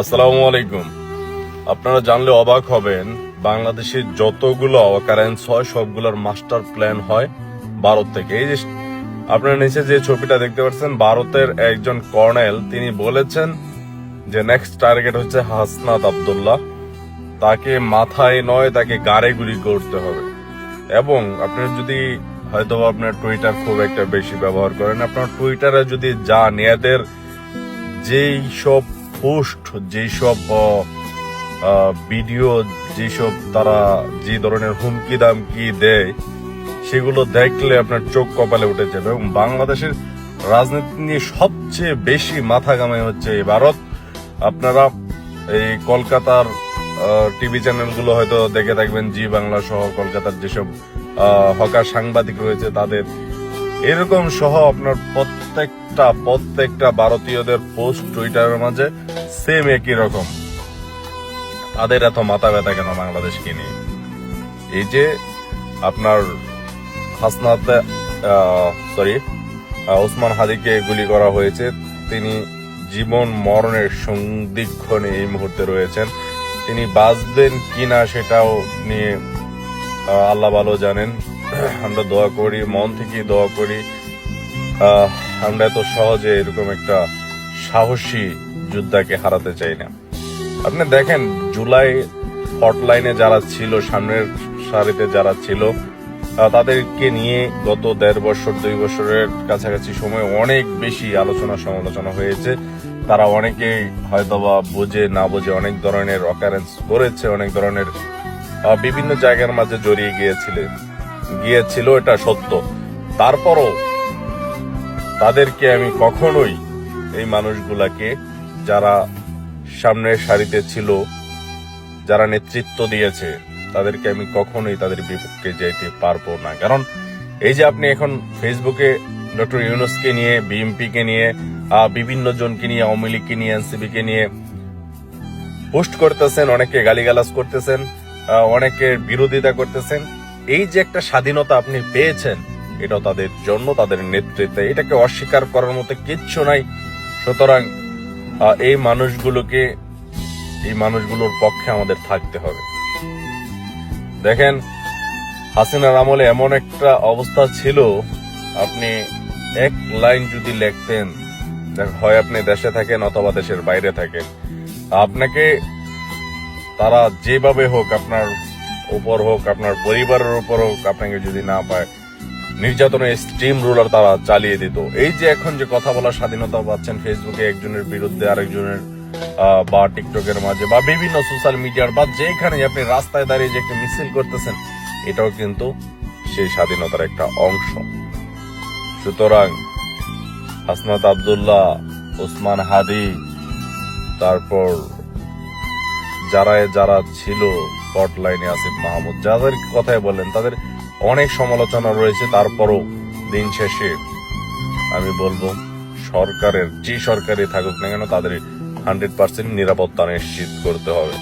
আসসালামু আলাইকুম। আপনারা জানলে অবাক হবেন বাংলাদেশের যতগুলো অকারেন্স হয়, সবগুলোর মাস্টার প্ল্যান হয় ভারত থেকে। এই যে আপনার নিচে যে ছবিটা দেখতে পাচ্ছেন, ভারতের একজন কর্নেল, তিনি বলেছেন যে নেক্সট টার্গেট হচ্ছে হাসনাত আব্দুল্লাহ। তাকে মাথায় নয়, তাকে গাড়ে গুলি করতে হবে। এবং আপনি যদি হয়তো আপনার টুইটার খুব একটা বেশি ব্যবহার করেন, আপনার টুইটারে যদি যান, এদের যেই সব পোস্ট যেই সব ভিডিও, যেসব তারা যে ধরনের হুমকি দামকি দেয়, সেগুলো দেখলে আপনার চোখ কপালে উঠে যাবে এবং বাংলাদেশের রাজনীতি নিয়ে সবচেয়ে বেশি মাথা কামাই হচ্ছে ভারত। আপনারা এই কলকাতার টিভি চ্যানেলগুলো হয়তো দেখে থাকবেন, জি বাংলা সহ কলকাতার যেসব হকার সাংবাদিক রয়েছে তাদের। এরকম সহ আপনার প্রত্যেকটা প্রত্যেকটা ভারতীয়দের পোস্ট টুইটারের মাঝে সেম একই রকম। তাদের এত মাথা ব্যথা কেন বাংলাদেশকে নিয়ে? এই যে আপনার হাসনাত সরি ওসমান হাদিকে গুলি করা হয়েছে, তিনি জীবন মরণের সন্দিক্ষণে এই মুহূর্তে রয়েছেন। তিনি বাঁচবেন কিনা সেটাও নিয়ে আল্লাহ ভালো জানেন। আমরা দোয়া করি, মন থেকে দোয়া করি। আমরা এত সহজে এরকম একটা সাহসী যোদ্ধাকে হারাতে চাই না। আপনি দেখেন, জুলাই হটলাইনে যারা ছিল, সামনের সারিতে যারা ছিল তাদেরকে নিয়ে গত দেড় বছর, দুই বছরের কাছাকাছি সময় অনেক বেশি আলোচনা সমালোচনা হয়েছে। তারা অনেকেই হয়তোবা বুঝে, না বুঝে, অনেক ধরনের অকারেন্স করেছে, অনেক ধরনের বিভিন্ন জায়গার মাঝে জড়িয়ে গিয়েছিলেন গিয়েছিল, এটা সত্য। তারপরও তাদেরকে আমি কখনোই এই মানুষগুলাকে যারা সামনের সারিতে ছিল, যারা নেতৃত্ব দিয়েছে, তাদেরকে আমি কখনোই তাদের বিপক্ষে যেতে পারব না। কারণ এই যে আপনি এখন ফেসবুকে ডক্টর ইউনুসকে নিয়ে বিএমপি কে নিয়ে বিভিন্ন জনকে নিয়ে, আওয়ামী লীগকে নিয়ে এনসিপি কে নিয়ে পোস্ট করতেছেন, অনেকে গালিগালাজ করতেছেন অনেকের বিরোধিতা করতেছেন, এই যে একটা স্বাধীনতা আপনি পেয়েছেন এটাও তাদের জন্য, তাদের নেতৃত্বে। এটাকে অস্বীকার করার মতো কিচ্ছু নাই। সুতরাং এই মানুষগুলোকে, এই মানুষগুলোর পক্ষে আমাদের থাকতে হবে। দেখেন, হাসিনার আমলে এমন একটা অবস্থা ছিল, আপনি এক লাইন যদি লিখতেন হয় আপনি দেশে থাকেন অথবা দেশের বাইরে থাকেন, আপনাকে তারা যেভাবে হোক, আপনার উপর হোক, আপনার পরিবারের উপর হোক, আপনাকে যদি না পায় নির্যাতনের স্ট্রিম রুলার তারা চালিয়ে দিত। এই যে এখন যে কথা বলার স্বাধীনতা পাচ্ছেন ফেসবুকে একজনের বিরুদ্ধে আরেকজনের বা টিকটকের মাঝে, বা বিভিন্ন সোশ্যাল মিডিয়ার বা যেখানে আপনি রাস্তায় দাঁড়িয়ে যে একটা মিছিল করতেছেন, এটাও কিন্তু সেই স্বাধীনতার একটা অংশ। সুতরাং হাসনাত আব্দুল্লাহ, ওসমান হাদি, তারপর যারা যারা ছিল ফট লাইনে আসিফ মাহমুদ, যাদের কথাই বলেন, তাদের অনেক সমালোচনা রয়েছে তারপরও দিন শেষে আমি বলব সরকারের যে সরকারই থাকুক না কেন তাদের হান্ড্রেড পার্সেন্ট নিরাপত্তা নিশ্চিত করতে হবে।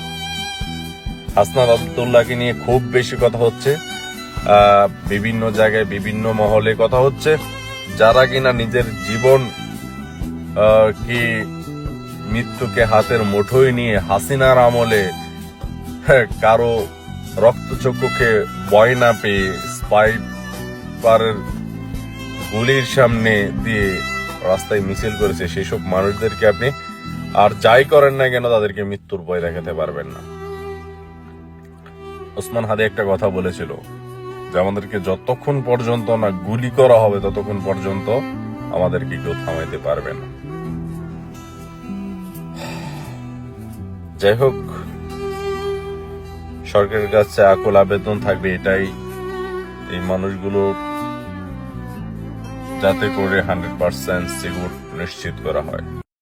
হাসনাত আবদুল্লাহকে নিয়ে খুব বেশি কথা হচ্ছে। বিভিন্ন জায়গায় বিভিন্ন মহলে কথা হচ্ছে। যারা কিনা নিজের জীবন কি মৃত্যুকে হাতের মুঠোয় নিয়ে হাসিনার আমলে হ্যাঁ, কারও রক্তচক্ষুকে ভয় না পেয়ে স্পাইপারের গুলির সামনে দিয়ে রাস্তায় মিছিল করেছে সেসব মানুষদেরকে আপনি আর যাই করেন না কেন তাদেরকে মৃত্যুর ভয় দেখাতে পারবেন না। ওসমান হাদি একটা কথা বলেছিল যে আমাদেরকে যতক্ষণ পর্যন্ত না গুলি করা হবে, ততক্ষণ পর্যন্ত আমাদেরকে কেউ থামাইতে পারবে না। যাই হোক সরকারের কাছে আকুল আবেদন থাকবে এটাই এই মানুষগুলো যাতে করে হান্ড্রেড পার্সেন্ট সিকিউর নিশ্চিত করা হয়।